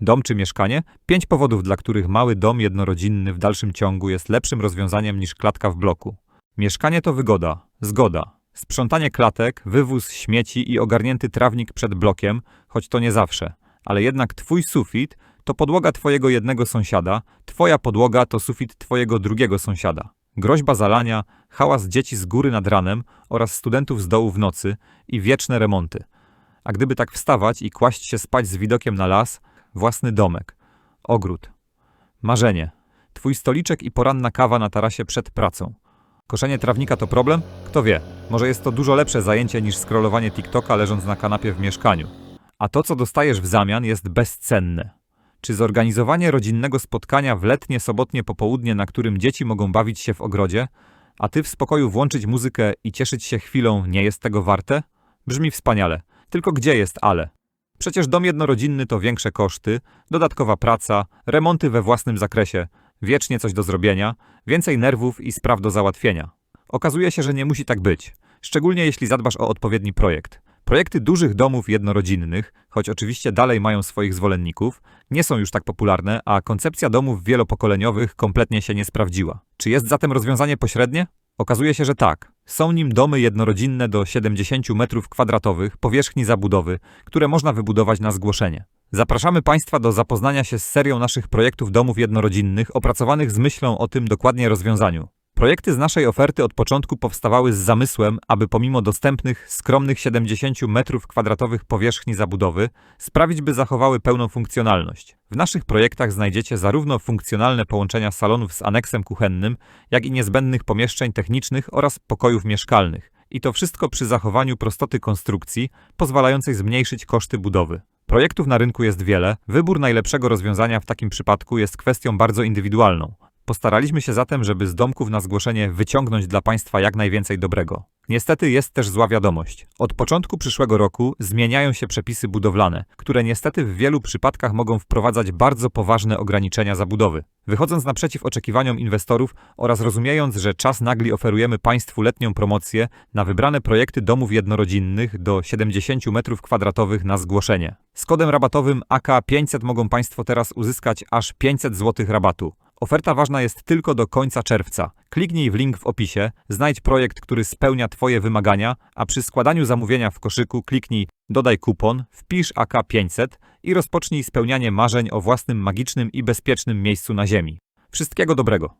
Dom czy mieszkanie? Pięć powodów, dla których mały dom jednorodzinny w dalszym ciągu jest lepszym rozwiązaniem niż klatka w bloku. Mieszkanie to wygoda, zgoda. Sprzątanie klatek, wywóz śmieci i ogarnięty trawnik przed blokiem, choć to nie zawsze. Ale jednak twój sufit to podłoga twojego jednego sąsiada, twoja podłoga to sufit twojego drugiego sąsiada. Groźba zalania, hałas dzieci z góry nad ranem oraz studentów z dołu w nocy i wieczne remonty. A gdyby tak wstawać i kłaść się spać z widokiem na las, własny domek, ogród. Marzenie. Twój stoliczek i poranna kawa na tarasie przed pracą. Koszenie trawnika to problem? Kto wie, może jest to dużo lepsze zajęcie niż scrollowanie TikToka leżąc na kanapie w mieszkaniu. A to, co dostajesz w zamian, jest bezcenne. Czy zorganizowanie rodzinnego spotkania w letnie, sobotnie popołudnie, na którym dzieci mogą bawić się w ogrodzie, a ty w spokoju włączyć muzykę i cieszyć się chwilą, nie jest tego warte? Brzmi wspaniale. Tylko gdzie jest ale? Przecież dom jednorodzinny to większe koszty, dodatkowa praca, remonty we własnym zakresie, wiecznie coś do zrobienia, więcej nerwów i spraw do załatwienia. Okazuje się, że nie musi tak być, szczególnie jeśli zadbasz o odpowiedni projekt. Projekty dużych domów jednorodzinnych, choć oczywiście dalej mają swoich zwolenników, nie są już tak popularne, a koncepcja domów wielopokoleniowych kompletnie się nie sprawdziła. Czy jest zatem rozwiązanie pośrednie? Okazuje się, że tak. Są nim domy jednorodzinne do 70 m2 powierzchni zabudowy, które można wybudować na zgłoszenie. Zapraszamy Państwa do zapoznania się z serią naszych projektów domów jednorodzinnych opracowanych z myślą o tym dokładnie rozwiązaniu. Projekty z naszej oferty od początku powstawały z zamysłem, aby pomimo dostępnych, skromnych 70 m2 powierzchni zabudowy, sprawić, by zachowały pełną funkcjonalność. W naszych projektach znajdziecie zarówno funkcjonalne połączenia salonów z aneksem kuchennym, jak i niezbędnych pomieszczeń technicznych oraz pokojów mieszkalnych. I to wszystko przy zachowaniu prostoty konstrukcji, pozwalającej zmniejszyć koszty budowy. Projektów na rynku jest wiele, wybór najlepszego rozwiązania w takim przypadku jest kwestią bardzo indywidualną. Postaraliśmy się zatem, żeby z domków na zgłoszenie wyciągnąć dla Państwa jak najwięcej dobrego. Niestety jest też zła wiadomość. Od początku przyszłego roku zmieniają się przepisy budowlane, które niestety w wielu przypadkach mogą wprowadzać bardzo poważne ograniczenia zabudowy. Wychodząc naprzeciw oczekiwaniom inwestorów oraz rozumiejąc, że czas nagli oferujemy Państwu letnią promocję na wybrane projekty domów jednorodzinnych do 70 m2 na zgłoszenie. Z kodem rabatowym AK500 mogą Państwo teraz uzyskać aż 500 zł rabatu. Oferta ważna jest tylko do końca czerwca. Kliknij w link w opisie, znajdź projekt, który spełnia Twoje wymagania, a przy składaniu zamówienia w koszyku kliknij Dodaj kupon, wpisz AK500 i rozpocznij spełnianie marzeń o własnym magicznym i bezpiecznym miejscu na Ziemi. Wszystkiego dobrego!